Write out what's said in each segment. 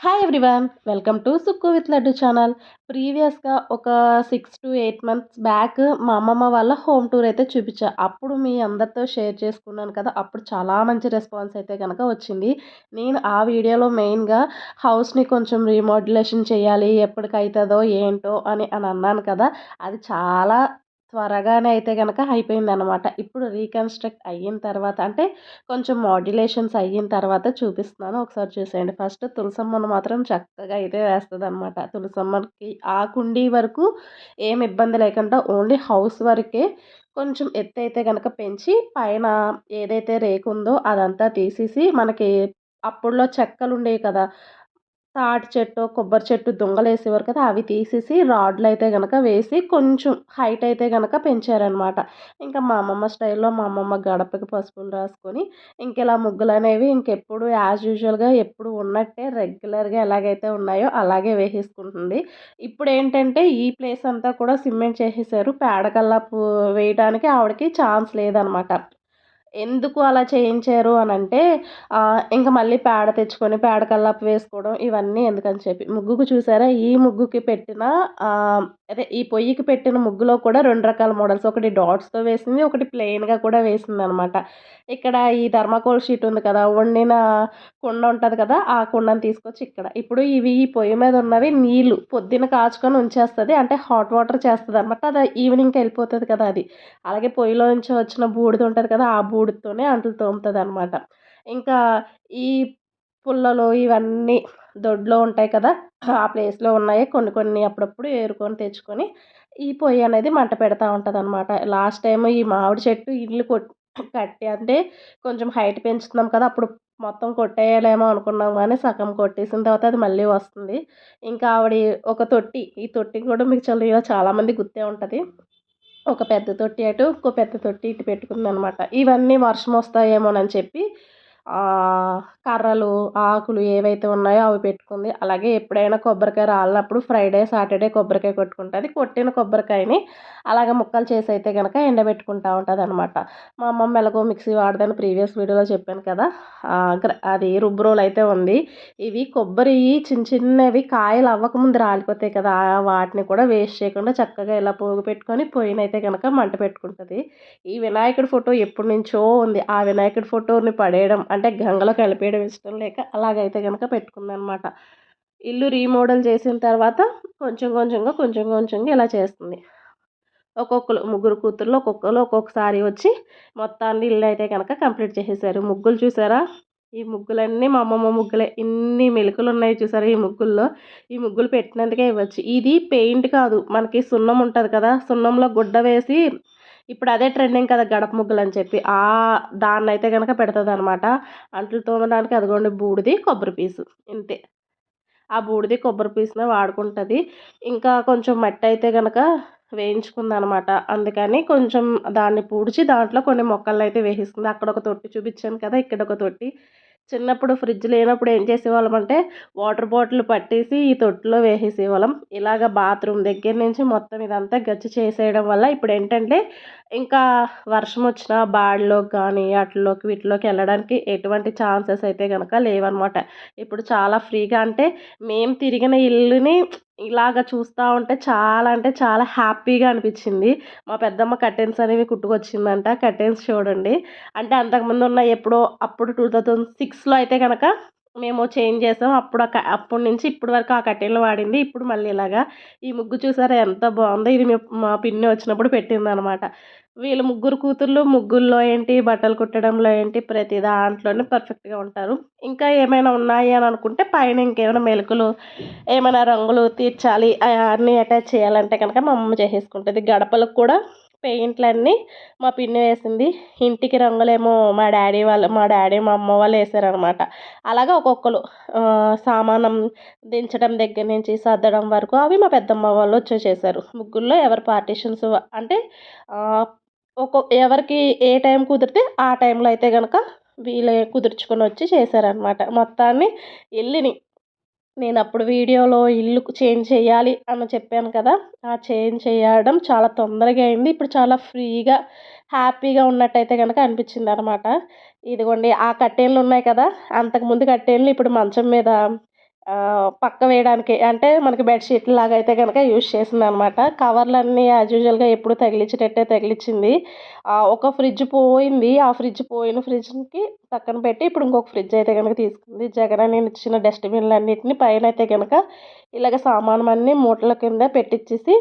Hi everyone welcome to Sukku with Laddu channel ప్రీవియస్గా ఒక six to eight months back మా అమ్మమ్మ వాళ్ళ హోమ్ టూర్ అయితే చూపించా. అప్పుడు మీ అందరితో షేర్ చేసుకున్నాను కదా అప్పుడు చాలా మంచి రెస్పాన్స్ అయితే కనుక వచ్చింది. నేను ఆ వీడియోలో మెయిన్గా హౌస్ని కొంచెం రీమోడ్యులేషన్ చేయాలి ఎప్పటికవుతుందో ఏంటో అని అని అన్నాను కదా. అది చాలా త్వరగానే అయితే కనుక అయిపోయిందనమాట ఇప్పుడు రీకన్స్ట్రక్ట్ అయిన తర్వాత అంటే కొంచెం మాడ్యులేషన్స్ అయిన తర్వాత చూపిస్తున్నాను. ఒకసారి చూసేయండి. ఫస్ట్ తులసమ్మను మాత్రం చక్కగా అయితే వేస్తుంది అనమాట తులసమ్మకి ఆ కుండీ వరకు ఏం ఇబ్బంది లేకుండా ఓన్లీ హౌస్ వరకే కొంచెం ఎత్తు అయితే కనుక పెంచి పైన ఏదైతే రేకు ఉందో అదంతా తీసేసి మనకి అప్పుడులో చెక్కలు ఉండేవి కదా తాటి చెట్టు కొబ్బరి చెట్టు దొంగలు వేసేవారు కదా అవి తీసేసి రాడ్లు అయితే కనుక వేసి కొంచెం హైట్ అయితే కనుక పెంచారనమాట ఇంకా మా అమ్మమ్మ స్టైల్లో మా అమ్మమ్మ గడపకి పసుపులు రాసుకొని ఇంక ఇలా ముగ్గులు అనేవి ఇంకెప్పుడు యాజ్ యూజువల్గా ఎప్పుడు ఉన్నట్టే రెగ్యులర్గా ఎలాగైతే ఉన్నాయో అలాగే వేసేసుకుంటుంది. ఇప్పుడు ఏంటంటే ఈ ప్లేస్ అంతా కూడా సిమెంట్ చేసేసారు. పేడకల్లా వేయడానికి ఆవిడకి ఛాన్స్ లేదనమాట ఎందుకు అలా చేయించారు అని అంటే ఇంకా మళ్ళీ పేడ తెచ్చుకొని పేడ కల్లాపు వేసుకోవడం ఇవన్నీ ఎందుకని చెప్పి. ముగ్గుకు చూసారా? ఈ ముగ్గుకి పెట్టిన అదే ఈ పొయ్యికి పెట్టిన ముగ్గులో కూడా రెండు రకాల మోడల్స్. ఒకటి డాట్స్తో వేసింది ఒకటి ప్లెయిన్గా కూడా వేసింది అనమాట ఇక్కడ ఈ థర్మాకోల్ షీట్ ఉంది కదా వండిన కుండ ఉంటుంది కదా ఆ కుండను తీసుకొచ్చి ఇక్కడ. ఇప్పుడు ఇవి ఈ పొయ్యి మీద ఉన్నవి నీళ్ళు పొద్దున కాచుకొని ఉంచేస్తుంది అంటే హాట్ వాటర్ చేస్తుంది అనమాట అది ఈవినింగ్కి వెళ్ళిపోతుంది కదా అది. అలాగే పొయ్యిలో నుంచి వచ్చిన బూడిద ఉంటుంది కదా ఆ గూడుతోనే అంట్లు తోముతుంది అనమాట ఇంకా ఈ పుల్లలు ఇవన్నీ దొడ్లో ఉంటాయి కదా ఆ ప్లేస్లో ఉన్నాయి. కొన్ని కొన్ని అప్పుడప్పుడు ఏరుకొని తెచ్చుకొని ఈ పొయ్యి అనేది మంట పెడతా ఉంటుంది అనమాట లాస్ట్ టైం ఈ మామిడి చెట్టు ఇల్లు కొట్టి కట్టి అంటే కొంచెం హైట్ పెంచుతున్నాం కదా అప్పుడు మొత్తం కొట్టేయలేమో అనుకున్నాం కానీ సగం కొట్టేసిన తర్వాత అది మళ్ళీ వస్తుంది. ఇంకా ఆవిడ ఒక తొట్టి ఈ తొట్టి కూడా మీకు చాలా చాలామంది గుర్తే ఉంటుంది. ఒక పెద్ద తొట్టి అటు ఇంకో పెద్ద తొట్టి ఇటు పెట్టుకుంది అనమాట ఇవన్నీ వర్షం వస్తాయేమోనని చెప్పి కర్రలు ఆకులు ఏవైతే ఉన్నాయో అవి పెట్టుకుంది. అలాగే ఎప్పుడైనా కొబ్బరికాయ రాలినప్పుడు ఫ్రైడే సాటర్డే కొబ్బరికాయ కొట్టుకుంటుంది. కొట్టిన కొబ్బరికాయని అలాగే ముక్కలు చేసి అయితే కనుక ఎండబెట్టుకుంటా ఉంటుంది అనమాట మా అమ్మమ్మ ఎలాగో మిక్సీ వాడదని ప్రీవియస్ వీడియోలో చెప్పాను కదా. అది రుబ్బురోలు అయితే ఉంది. ఇవి కొబ్బరి చిన్న చిన్నవి కాయలు అవ్వకముందు రాలిపోతాయి కదా. వాటిని కూడా వేస్ట్ చేయకుండా చక్కగా ఇలా పోగు పెట్టుకొని పోయినైతే కనుక మంట పెట్టుకుంటుంది. ఈ వినాయకుడి ఫోటో ఎప్పటి నుంచో ఉంది. ఆ వినాయకుడి ఫోటోని పడేయడం అంటే గంగలో కలిపేయడం ఇష్టం లేక అలాగైతే కనుక పెట్టుకుందనమాట. ఇల్లు రీమోడల్ చేసిన తర్వాత కొంచెం కొంచెంగా కొంచెం కొంచెంగా ఇలా చేస్తుంది. ఒక్కొక్కరు ముగ్గురు కూతుర్లు ఒక్కొక్కరు ఒక్కొక్కసారి వచ్చి మొత్తాన్ని ఇల్లు అయితే కనుక కంప్లీట్ చేసేసారు. ముగ్గులు చూసారా? ఈ ముగ్గులన్నీ మా అమ్మమ్మ ముగ్గులే. ఇన్ని మెలుకులు ఉన్నాయి చూసారా ఈ ముగ్గుల్లో? ఈ ముగ్గులు పెట్టినందుకే ఇవ్వచ్చు. ఇది పెయింట్ కాదు. మనకి సున్నం ఉంటుంది కదా? సున్నంలో గుడ్డ వేసి ఇప్పుడు అదే ట్రెండింగ్ కదా గడప ముగ్గులు అని చెప్పి ఆ దాన్ని అయితే కనుక పెడుతుంది అనమాట అంట్లు తోమడానికి అదిగోండి బూడిది కొబ్బరి పీసు. ఇంతే. ఆ బూడిది కొబ్బరి పీసునే వాడుకుంటుంది. ఇంకా కొంచెం మట్టి అయితే కనుక వేయించుకుందనమాట. అందుకని కొంచెం దాన్ని పూడ్చి దాంట్లో కొన్ని మొక్కలను అయితే వేసిస్తుంది అక్కడ ఒక తొట్టి చూపించాను కదా ఇక్కడ ఒక తొట్టి. చిన్నప్పుడు ఫ్రిడ్జ్ లేనప్పుడు ఏం చేసేవాళ్ళం అంటే వాటర్ బాటిల్ పట్టేసి ఈ తొట్టులో వేసేసేవాళ్ళం. ఇలాగ బాత్రూమ్ దగ్గర నుంచి మొత్తం ఇదంతా గచ్చి చేసేయడం వల్ల ఇప్పుడు ఏంటంటే ఇంకా వర్షం వచ్చినా బాడిలోకి కానీ అట్లలోకి వీటిలోకి వెళ్ళడానికి ఎటువంటి ఛాన్సెస్ అయితే కనుక లేవన్నమాట ఇప్పుడు చాలా ఫ్రీగా అంటే మేము తిరిగిన ఇల్లుని ఇలాగ చూస్తూ ఉంటే చాలా అంటే చాలా హ్యాపీగా అనిపించింది. మా పెద్దమ్మ కర్టెన్స్ అనేవి కుట్టుకొచ్చిందంట. కర్టెన్స్ చూడండి. అంటే అంతకుముందు ఉన్న ఎప్పుడో అప్పుడు టూ థౌజండ్ సిక్స్లో అయితే కనుక మేము చేంజ్ చేసాం. అప్పుడు అప్పటి నుంచి ఇప్పటి వరకు ఆ కట్టెలు వాడింది. ఇప్పుడు మళ్ళీ ఇలాగా ఈ ముగ్గు చూసారా ఎంత బాగుందో. ఇది మా పిన్ని వచ్చినప్పుడు పెట్టింది అనమాట వీళ్ళు ముగ్గురు కూతుర్లు ముగ్గుల్లో ఏంటి బట్టలు కుట్టడంలో ఏంటి ప్రతి దాంట్లోనే పర్ఫెక్ట్గా ఉంటారు. ఇంకా ఏమైనా ఉన్నాయి అని అనుకుంటే పైన ఇంకేమైనా మెలకులు ఏమైనా రంగులు తీర్చాలి అన్నీ అటాచ్ చేయాలంటే కనుక మా అమ్మ చేసేసుకుంటుంది. గడపలకు కూడా పెయింట్లన్నీ మా పిన్ని వేసింది. ఇంటికి రంగులేమో మా డాడీ వాళ్ళు మా డాడీ మా అమ్మ వాళ్ళు వేసారనమాట అలాగా ఒక్కొక్కరు సామానం దించడం దగ్గర నుంచి సర్దడం వరకు అవి మా పెద్దమ్మ వాళ్ళు వచ్చి చేశారు. ముగ్గుల్లో ఎవరు పార్టీషన్స్ అంటే ఒక్కో ఎవరికి ఏ టైం కుదిరితే ఆ టైంలో అయితే కనుక వీళ్ళే కుదుర్చుకొని వచ్చి చేశారనమాట మొత్తాన్ని ఇల్లుని నేను అప్పుడు వీడియోలో ఇల్లు చేంజ్ చేయాలి అని చెప్పాను కదా ఆ చేంజ్ చేయడం చాలా తొందరగా అయింది. ఇప్పుడు చాలా ఫ్రీగా హ్యాపీగా ఉన్నట్టయితే కనుక అనిపించింది అనమాట ఇదిగోండి ఆ కట్టెన్లు ఉన్నాయి కదా అంతకుముందు కట్టెలు ఇప్పుడు మంచం మీద పక్క వేయడానికి అంటే మనకి బెడ్షీట్ లాగా అయితే కనుక యూజ్ చేసింది అనమాట కవర్లన్నీ యాజ్ యూజువల్గా ఎప్పుడు తగిలించేటట్టే తగిలించింది ఒక ఫ్రిడ్జ్ పోయింది. ఆ ఫ్రిడ్జ్ పోయిన ఫ్రిడ్జ్కి పక్కన పెట్టి ఇప్పుడు ఇంకొక ఫ్రిడ్జ్ అయితే కనుక తీసుకుంది. జగన్ నేను ఇచ్చిన డస్ట్బిన్లు అన్నింటినీ పైన అయితే కనుక ఇలాగ సామానం అన్నీ మూటల కింద పెట్టించేసి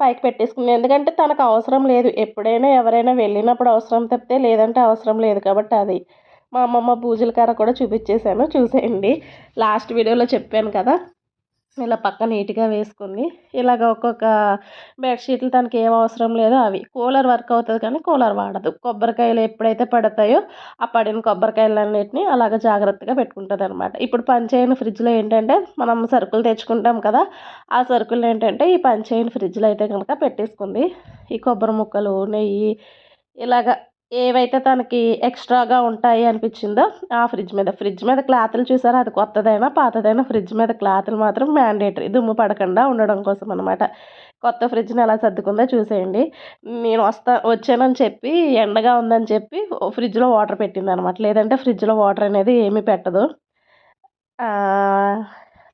పైకి పెట్టేసుకుంది. ఎందుకంటే తనకు అవసరం లేదు. ఎప్పుడైనా ఎవరైనా వెళ్ళినప్పుడు అవసరం తప్పితే లేదంటే అవసరం లేదు కాబట్టి అది. మా అమ్మమ్మ పూజల కార కూడా చూపించేశాను చూసేయండి. లాస్ట్ వీడియోలో చెప్పాను కదా ఇలా పక్క నీట్గా వేసుకుంది ఇలాగ ఒక్కొక్క బెడ్షీట్లు తనకి ఏం అవసరం లేదో అవి. కూలర్ వర్క్ అవుతుంది కానీ కూలర్ వాడదు. కొబ్బరికాయలు ఎప్పుడైతే పడతాయో ఆ పడిన కొబ్బరికాయలన్నిటిని అలాగ జాగ్రత్తగా పెట్టుకుంటుంది అనమాట ఇప్పుడు పనిచేయని ఫ్రిడ్జ్లో ఏంటంటే మనం సరుకులు తెచ్చుకుంటాం కదా ఆ సరుకులు ఏంటంటే ఈ పనిచేయని ఫ్రిడ్జ్లో అయితే కనుక పెట్టేసుకుంది. ఈ కొబ్బరి ముక్కలు నెయ్యి ఇలాగ ఏవైతే తనకి ఎక్స్ట్రాగా ఉంటాయి అనిపించిందో ఆ ఫ్రిడ్జ్ మీద. ఫ్రిడ్జ్ మీద క్లాతులు చూసారా? అది కొత్తదైనా పాతదైనా ఫ్రిడ్జ్ మీద క్లాతులు మాత్రం మ్యాండేటరీ. దుమ్ము పడకుండా ఉండడం కోసం అనమాట కొత్త ఫ్రిడ్జ్ని ఎలా సర్దుకుందో చూసేయండి. నేను వస్తా వచ్చానని చెప్పి ఎండగా ఉందని చెప్పి ఫ్రిడ్జ్లో వాటర్ పెట్టింది అనమాట లేదంటే ఫ్రిడ్జ్లో వాటర్ అనేది ఏమీ పెట్టదు.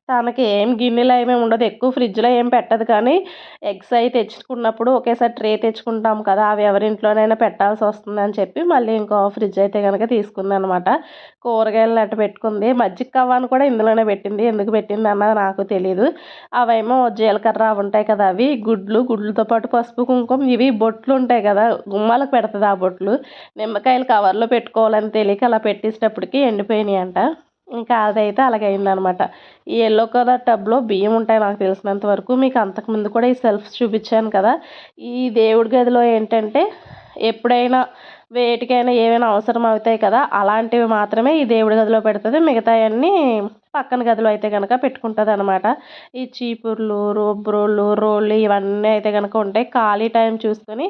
తనకి ఏం గిన్నెలో ఏమీ ఉండదు ఎక్కువ ఫ్రిడ్జ్లో ఏం పెట్టదు కానీ ఎగ్స్ అవి తెచ్చుకున్నప్పుడు ఒకేసారి ట్రే తెచ్చుకుంటాం కదా అవి ఎవరింట్లోనైనా పెట్టాల్సి వస్తుంది అని చెప్పి మళ్ళీ ఇంకో ఫ్రిడ్జ్ అయితే కనుక తీసుకుంది అనమాట కూరగాయలు అట్ట పెట్టుకుంది. మజ్జిగ కవ్వాను కూడా ఇందులోనే పెట్టింది. ఎందుకు పెట్టింది అన్నది నాకు తెలియదు అవేమో జీలకర్ర ఉంటాయి కదా అవి గుడ్లు గుడ్లతో పాటు పసుపు కుంకుమ ఇవి బొట్లు ఉంటాయి కదా గుమ్మాలకు పెడుతుంది ఆ బొట్లు. నిమ్మకాయలు కవర్లో పెట్టుకోవాలని తెలియక అలా పెట్టేసేటప్పటికి ఎండిపోయినాయి అంట ఇంకా అదైతే అలాగే అయిందనమాట ఈ ఎల్లో కలర్ టబ్లో బియ్యం ఉంటాయి నాకు తెలిసినంత వరకు. మీకు అంతకుముందు కూడా ఈ సెల్ఫ్స్ చూపించాను కదా. ఈ దేవుడి గదిలో ఏంటంటే ఎప్పుడైనా వేటికైనా ఏమైనా అవసరం అవుతాయి కదా అలాంటివి మాత్రమే ఈ దేవుడి గదిలో పెడుతుంది. మిగతావన్నీ పక్కన గదిలో అయితే కనుక పెట్టుకుంటుంది అనమాట ఈ చీపుర్లు రోబ్రోళ్ళు రోళ్ళు ఇవన్నీ అయితే కనుక ఉంటాయి. ఖాళీ టైం చూసుకొని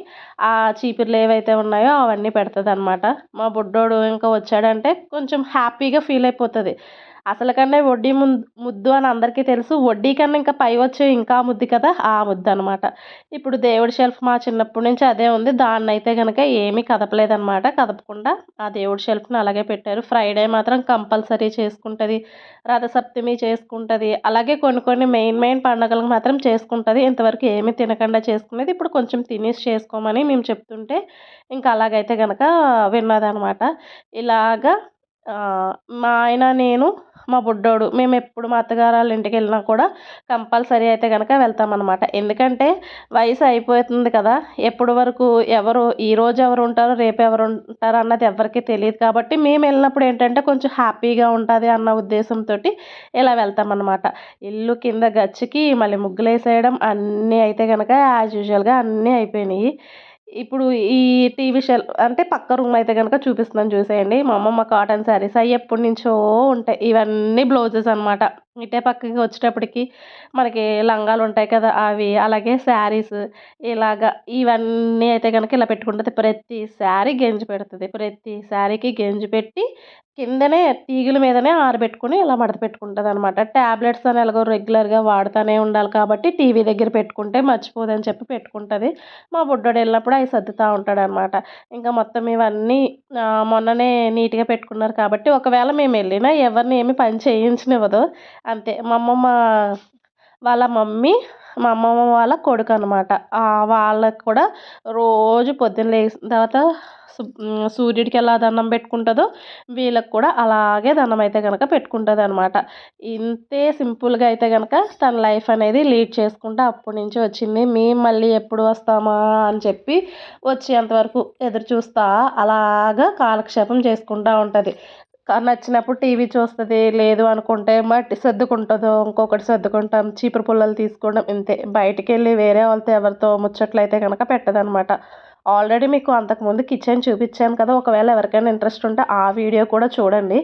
ఆ చీపుర్లు ఏవైతే ఉన్నాయో అవన్నీ పెడుతుంది అనమాట మా బుడ్డోడు ఇంకా వచ్చాడంటే కొంచెం హ్యాపీగా ఫీల్ అయిపోతుంది. అసలు కన్నా వడ్డీ ముందు ముద్దు అని అందరికీ తెలుసు. వడ్డీ కన్నా ఇంకా పై వచ్చే ఇంకా ముద్దు కదా ఆ ముద్దు అనమాట ఇప్పుడు దేవుడి షెల్ఫ్ మా చిన్నప్పటి నుంచి అదే ఉంది. దాన్ని అయితే కనుక ఏమీ కదపలేదనమాట కదపకుండా ఆ దేవుడి షెల్ఫ్ని అలాగే పెట్టారు. ఫ్రైడే మాత్రం కంపల్సరీ చేసుకుంటుంది. రథసప్తమి చేసుకుంటుంది. అలాగే కొన్ని కొన్ని మెయిన్ మెయిన్ పండుగలకు మాత్రం చేసుకుంటుంది. ఇంతవరకు ఏమీ తినకుండా చేసుకునేది. ఇప్పుడు కొంచెం తినేసి చేసుకోమని మేము చెప్తుంటే ఇంకా అలాగైతే కనుక విన్నదనమాట ఇలాగా మా ఆయన నేను మా బుడ్డోడు మేము ఎప్పుడు మా అత్తగారు వాళ్ళ ఇంటికి వెళ్ళినా కూడా కంపల్సరీ అయితే కనుక వెళ్తామన్నమాట. ఎందుకంటే వయసు అయిపోతుంది కదా ఎప్పుడు వరకు ఎవరు ఈరోజు ఎవరు ఉంటారో రేపు ఎవరు ఉంటారో అన్నది ఎవరికి తెలియదు కాబట్టి మేము వెళ్ళినప్పుడు ఏంటంటే కొంచెం హ్యాపీగా ఉంటుంది అన్న ఉద్దేశంతో ఇలా వెళ్తామన్నమాట. ఇల్లు కింద గచ్చికి మళ్ళీ ముగ్గులు వేసేయడం అన్నీ అయితే కనుక యాజ్ యూజువల్గా అన్నీ అయిపోయినాయి. ఇప్పుడు ఈ టీవీ షెల్ అంటే పక్క రూమ్ అయితే కనుక చూపిస్తున్నాను చూసేయండి. మా అమ్మమ్మ కాటన్ శారీస్ అవి ఎప్పటి నుంచో ఉంటాయి. ఇవన్నీ బ్లౌజెస్ అనమాట ఇటే పక్కకి వచ్చేటప్పటికి మనకి లంగాలు ఉంటాయి కదా అవి అలాగే శారీస్ ఇలాగా ఇవన్నీ అయితే కనుక ఇలా పెట్టుకుంటుంది. ప్రతి శారీ గెంజి పెడుతుంది. ప్రతి శారీకి గెంజి పెట్టి కిందనే తీగల మీదనే ఆరబెట్టుకుని ఇలా మడత పెట్టుకుంటుంది అనమాట ట్యాబ్లెట్స్ అని ఎలాగో రెగ్యులర్గా వాడుతూనే ఉండాలి కాబట్టి టీవీ దగ్గర పెట్టుకుంటే మర్చిపోదని చెప్పి పెట్టుకుంటుంది. మా బుడ్డోడు వెళ్ళినప్పుడు అవి సర్దుతూ ఉంటాడనమాట ఇంకా మొత్తం ఇవన్నీ మొన్ననే నీట్గా పెట్టుకున్నారు కాబట్టి ఒకవేళ మేము వెళ్ళినా ఎవరిని ఏమి పని చేయించనివ్వదు. అంతే. మా అమ్మమ్మ వాళ్ళ మమ్మీ మా అమ్మమ్మ వాళ్ళ కొడుకు అనమాట వాళ్ళకి కూడా రోజు పొద్దున్న లేచిన తర్వాత సూర్యుడికి ఎలా దండం పెట్టుకుంటుందో వీళ్ళకి కూడా అలాగే దండం అయితే కనుక పెట్టుకుంటుంది అనమాట ఇంతే సింపుల్గా అయితే కనుక తన లైఫ్ అనేది లీడ్ చేసుకుంటూ అప్పటి నుంచి వచ్చింది. మేము మళ్ళీ ఎప్పుడు వస్తామా అని చెప్పి వచ్చేంతవరకు ఎదురు చూస్తా అలాగా కాలక్షేపం చేసుకుంటూ ఉంటుంది. నచ్చినప్పుడు టీవీ చూస్తుంది లేదు అనుకుంటే మట్టి సర్దుకుంటుందో ఇంకొకటి సర్దుకుంటాం చీపురు పుల్లలు తీసుకోవడం ఇంతే. బయటికి వెళ్ళి వేరే వాళ్ళతో ఎవరితో ముచ్చట్లయితే కనుక పెట్టదనమాట. ఆల్రెడీ మీకు అంతకుముందు కిచెన్ చూపించాను కదా ఒకవేళ ఎవరికైనా ఇంట్రెస్ట్ ఉంటే ఆ వీడియో కూడా చూడండి.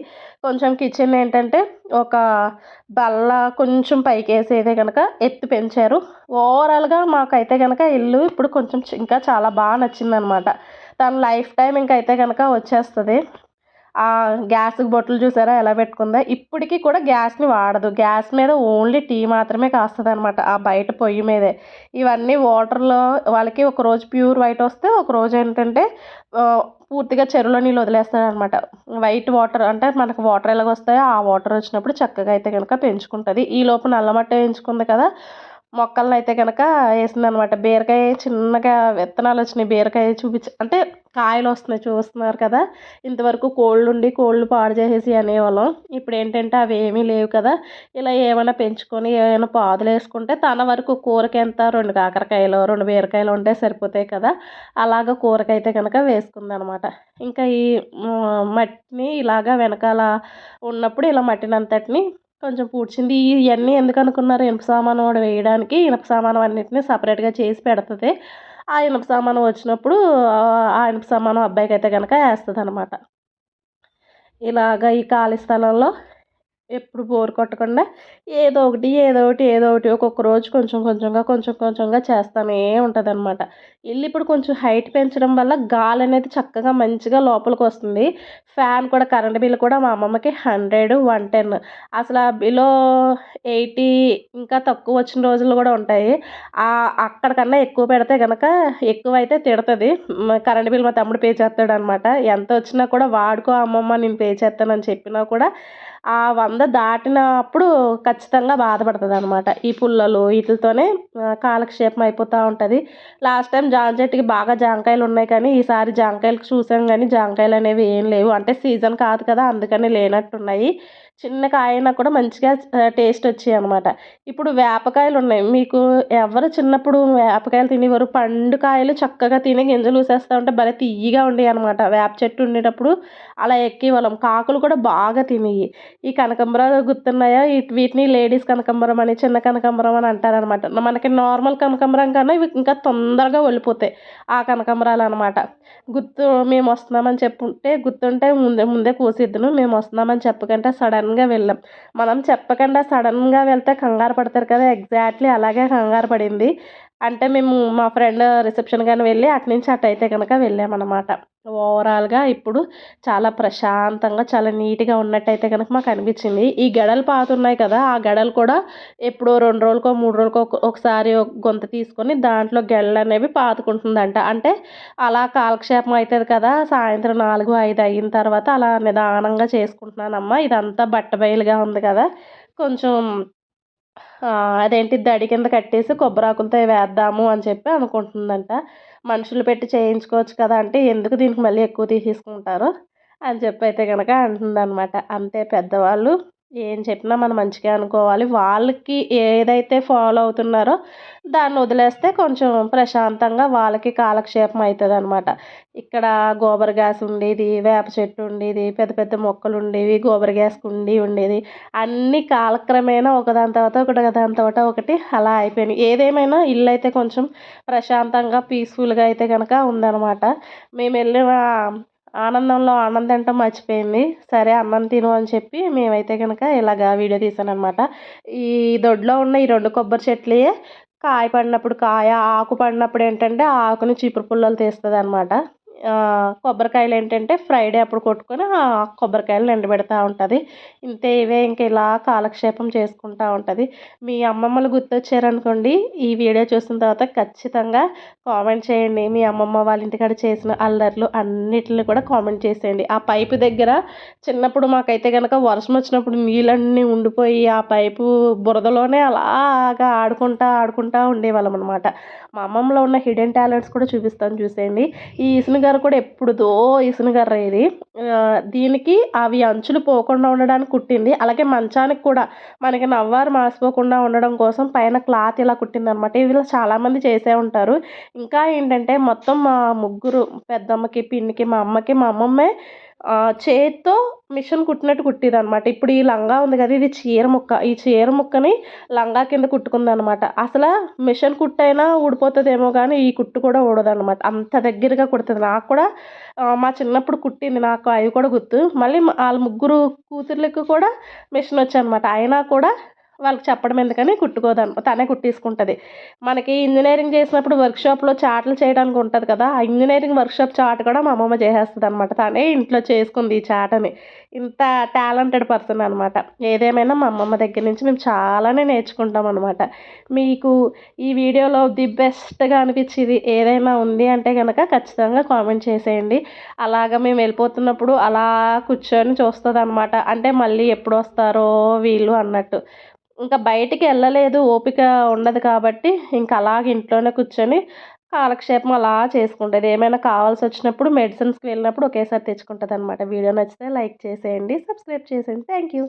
కొంచెం కిచెన్ ఏంటంటే ఒక బల్ల కొంచెం పైకి వేసేదే కనుక ఎత్తు పెంచారు. ఓవరాల్గా మాకైతే కనుక ఇల్లు ఇప్పుడు కొంచెం ఇంకా చాలా బాగా నచ్చిందనమాట. తన లైఫ్ టైం ఇంకైతే కనుక వచ్చేస్తుంది. ఆ గ్యాస్కి బొట్టలు చూసారా ఎలా పెట్టుకుందా? ఇప్పటికీ కూడా గ్యాస్ని వాడదు. గ్యాస్ మీద ఓన్లీ టీ మాత్రమే కాస్తుంది అనమాట ఆ బయట పొయ్యి మీదే. ఇవన్నీ వాటర్లో వాళ్ళకి ఒక రోజు ప్యూర్ వైట్ వస్తే ఒక రోజు ఏంటంటే పూర్తిగా చెరువులో నీళ్ళు వదిలేస్తారనమాట వైట్ వాటర్ అంటే మనకు వాటర్ ఎలాగ వస్తాయో ఆ వాటర్ వచ్చినప్పుడు చక్కగా అయితే కనుక పెంచుకుంటుంది. ఈ లోపు నల్లమట్ట వేయించుకుంది కదా మొక్కలను అయితే కనుక వేసింది అనమాట బీరకాయ చిన్నగా విత్తనాలు వచ్చినాయి. బీరకాయ చూపించి అంటే కాయలు వస్తున్నాయి చూస్తున్నారు కదా. ఇంతవరకు కోళ్ళు ఉండి కోళ్ళు పాడు చేసేసి అనేవాళ్ళం. ఇప్పుడు ఏంటంటే అవి ఏమీ లేవు కదా. ఇలా ఏమైనా పెంచుకొని ఏమైనా పాదులు వేసుకుంటే తన వరకు కూరకి ఎంత రెండు కాకరకాయలు రెండు బీరకాయలు ఉంటే సరిపోతాయి కదా. అలాగ కూరకైతే కనుక వేసుకుందనమాట. ఇంకా ఈ మట్టిని ఇలాగా వెనకాల ఉన్నప్పుడు ఇలా మట్టిని అంతటిని కొంచెం పూడ్చింది. ఇవన్నీ ఎందుకు అనుకున్నారు ఇనుప సామాను వాడు వేయడానికి ఇనుప సామాను అన్నింటినీ సపరేట్గా చేసి పెడుతుంది. ఆ ఇనుప సామాను వచ్చినప్పుడు ఆ ఇనుప సామాను అబ్బాయికి అయితే కనుక వేస్తుంది అనమాట ఇలాగ ఈ ఖాళీ స్థలంలో ఎప్పుడు బోర్ కొట్టకుండా ఏదో ఒకటి ఏదో ఒకటి ఏదో ఒకటి ఒక్కొక్క రోజు కొంచెం కొంచెంగా కొంచెం కొంచెంగా చేస్తూనే ఉంటుంది అనమాట ఇల్లు ఇప్పుడు కొంచెం హైట్ పెంచడం వల్ల గాలి అనేది చక్కగా మంచిగా లోపలికి వస్తుంది. ఫ్యాన్ కూడా కరెంట్ బిల్ కూడా మా అమ్మమ్మకి హండ్రెడ్ వన్ టెన్. అసలు ఆ బిలో ఎయిటీ ఇంకా తక్కువ వచ్చిన రోజులు కూడా ఉంటాయి. అక్కడికన్నా ఎక్కువ పెడితే కనుక ఎక్కువ అయితే తిడుతుంది కరెంట్ బిల్ మా తమ్ముడు పే చేస్తాడు అనమాట ఎంత వచ్చినా కూడా వాడుకో అమ్మమ్మ నేను పే చేస్తానని చెప్పినా కూడా ఆ వంద దాటినప్పుడు ఖచ్చితంగా బాధపడుతుంది అనమాట ఈ పుల్లలు వీటితోనే కాలక్షేపం అయిపోతూ ఉంటుంది. లాస్ట్ టైం జామ చెట్టుకి బాగా జామకాయలు ఉన్నాయి కానీ ఈసారి జామకాయలు చూసాం కానీ జామకాయలు అనేవి ఏం లేవు. అంటే సీజన్ కాదు కదా అందుకని లేనట్టున్నాయి. చిన్న కాయన కూడా మంచిగా టేస్ట్ వచ్చాయి అనమాట ఇప్పుడు వేపకాయలు ఉన్నాయి. మీకు ఎవరు చిన్నప్పుడు వేపకాయలు తినేవారు? పండు కాయలు చక్కగా తిని గింజలు ఊసేస్తూ ఉంటే భలే తీయగా ఉండేవి అనమాట వేప చెట్టు ఉండేటప్పుడు అలా ఎక్కేవాళ్ళం. కాకులు కూడా బాగా తినేవి. ఈ కనకంబరాలు గుర్తున్నాయా? వీటిని లేడీస్ కనకంబరం అని చిన్న కనకంబరం అని అంటారనమాట మనకి నార్మల్ కనకంబరం కన్నా ఇవి ఇంకా తొందరగా వెళ్ళిపోతాయి ఆ కనకంబరాలు అనమాట గుర్తు మేము వస్తున్నామని చెప్పుంటే గుర్తుంటే ముందే ముందే కోసిద్దును. మేము వస్తున్నామని చెప్పకంటే సడన్ సడన్గా వెళ్ళాం. మనం చెప్పకుండా సడన్గా వెళ్తే కంగారు పడతారు కదా ఎగ్జాక్ట్లీ అలాగే కంగారు పడింది. అంటే మేము మా ఫ్రెండ్ రిసెప్షన్ కానీ వెళ్ళి అటు నుంచి అటు అయితే కనుక వెళ్ళామన్నమాట. ఓవరాల్గా ఇప్పుడు చాలా ప్రశాంతంగా చాలా నీట్గా ఉన్నట్టయితే కనుక మాకు అనిపించింది. ఈ గడలు పాతున్నాయి కదా ఆ గడలు కూడా ఎప్పుడో రెండు రోజులకో మూడు రోజులకో ఒకసారి గొంత తీసుకొని దాంట్లో గెడలు అనేవి పాతుకుంటుందంట. అంటే అలా కాలక్షేపం అవుతుంది కదా సాయంత్రం నాలుగు ఐదు అయిన తర్వాత అలా నిదానంగా చేసుకుంటున్నానమ్మా. ఇదంతా బట్ట బయలుగా ఉంది కదా. కొంచెం అదేంటి దడి కింద కట్టేసి కొబ్బరాకులతో వేద్దాము అని చెప్పి అనుకుంటుందంట. మనుషులు పెట్టి చేయించుకోవచ్చు కదా అంటే ఎందుకు దీనికి మళ్ళీ ఎక్కువ తీసేసుకుంటారు? అని చెప్పి అయితే కనుక అంటుందన్నమాట. అంతే పెద్దవాళ్ళు. ఏం చెప్పినా మనం మంచిగా అనుకోవాలి. వాళ్ళకి ఏదైతే ఫాలో అవుతున్నారో దాన్ని వదిలేస్తే కొంచెం ప్రశాంతంగా వాళ్ళకి కాలక్షేపం అవుతుంది అనమాట ఇక్కడ గోబర్ గ్యాస్ ఉండేది వేప చెట్టు ఉండేది పెద్ద పెద్ద మొక్కలు ఉండేవి గోబర్ గ్యాస్ కుండీ ఉండేది. అన్నీ కాలక్రమేణా ఒకదాని తర్వాత ఒకటి దాని తర్వాత ఒకటి అలా అయిపోయినాయి. ఏదేమైనా ఇల్లు అయితే కొంచెం ప్రశాంతంగా పీస్ఫుల్గా అయితే కనుక ఉందన్నమాట. మేము వెళ్ళిన ఆనందంలో ఆనందం అంటే మర్చిపోయింది. సరే అన్నం తిను అని చెప్పి మేమైతే కనుక ఇలాగా వీడియో తీసానమాట ఈ దొడ్లో ఉన్న ఈ రెండు కొబ్బరి చెట్లే కాయ పడినప్పుడు కాయ ఆకు పడినప్పుడు ఏంటంటే ఆకుని చీపురు పుల్లలు తీస్తుంది అనమాట కొబ్బరికాయలు ఏంటంటే ఫ్రైడే అప్పుడు కొట్టుకొని ఆ కొబ్బరికాయలు ఎండబెడతా ఉంటుంది. ఇంతే ఇవే ఇంకా ఇలా కాలక్షేపం చేసుకుంటూ ఉంటుంది. మీ అమ్మమ్మలు గుర్తొచ్చారనుకోండి ఈ వీడియో చూసిన తర్వాత ఖచ్చితంగా కామెంట్ చేయండి. మీ అమ్మమ్మ వాళ్ళ ఇంటికాడ చేసిన అల్లర్లు అన్నిటిని కూడా కామెంట్ చేసేయండి. ఆ పైపు దగ్గర చిన్నప్పుడు మాకైతే కనుక వర్షం వచ్చినప్పుడు నీళ్ళన్నీ ఉండిపోయి ఆ పైపు బురదలోనే అలాగా ఆడుకుంటా ఆడుకుంటా ఉండేవాళ్ళం అనమాట మా అమ్మమ్మలో ఉన్న హిడెన్ టాలెంట్స్ కూడా చూపిస్తాను చూసేయండి. ఈ ఇసునగర్ర కూడా ఎప్పుడుదో ఇసునగర్ర ఇది. దీనికి అవి అంచులు పోకుండా ఉండడానికి కుట్టింది. అలాగే మంచానికి కూడా మనకి నవ్వారు మాసిపోకుండా ఉండడం కోసం పైన క్లాత్ ఇలా కుట్టింది అనమాట ఇవి చాలామంది చేసే ఉంటారు. ఇంకా ఏంటంటే మొత్తం మా ముగ్గురు పెద్దమ్మకి పిన్నికి మా అమ్మకి మా అమ్మమ్మే చేత్తో మిషన్ కుట్టినట్టు కుట్టిది అనమాట ఇప్పుడు ఈ లంగా ఉంది కదా ఇది చీర ముక్క. ఈ చీర ముక్కని లంగా కింద కుట్టుకుంది అనమాట అసలు మిషన్ కుట్టైనా ఊడిపోతుందేమో కానీ ఈ కుట్టు కూడా ఊడదనమాట అంత దగ్గరగా కుడుతుంది. నాకు కూడా మా చిన్నప్పుడు కుట్టింది నాకు అవి కూడా గుర్తు. మళ్ళీ వాళ్ళ ముగ్గురు కూతుర్లకు కూడా మిషన్ వచ్చాయన్నమాట. అయినా కూడా వాళ్ళకి చెప్పడం ఎందుకని కుట్టుకోదాను తనే కుట్టేసుకుంటుంది. మనకి ఇంజనీరింగ్ చేసినప్పుడు వర్క్షాప్లో చాట్లు చేయడానికి ఉంటుంది కదా ఆ ఇంజనీరింగ్ వర్క్షాప్ చాట్ కూడా మా అమ్మమ్మ చేసేస్తుంది అనమాట తనే ఇంట్లో చేసుకుంది ఈ చాటని. ఇంత టాలెంటెడ్ పర్సన్ అనమాట ఏదేమైనా మా అమ్మమ్మ దగ్గర నుంచి మేము చాలానే నేర్చుకుంటాం అనమాట మీకు ఈ వీడియోలో ది బెస్ట్గా అనిపించేది ఏదైనా ఉంది అంటే కనుక ఖచ్చితంగా కామెంట్ చేసేయండి. అలాగ మేము వెళ్ళిపోతున్నప్పుడు అలా కూర్చొని చూస్తుంది అనమాట అంటే మళ్ళీ ఎప్పుడు వస్తారో వీళ్ళు అన్నట్టు. ఇంకా బయటికి వెళ్ళలేదు ఓపిక ఉండదు కాబట్టి ఇంకా అలాగ ఇంట్లోనే కూర్చొని కాలక్షేపం అలా చేసుకుంటుంది. ఏమైనా కావాల్సి వచ్చినప్పుడు మెడిసిన్స్కి వెళ్ళినప్పుడు ఒకేసారి తెచ్చుకుంటుంది అనమాట వీడియో నచ్చితే లైక్ చేసేయండి సబ్స్క్రైబ్ చేసేయండి. Thank you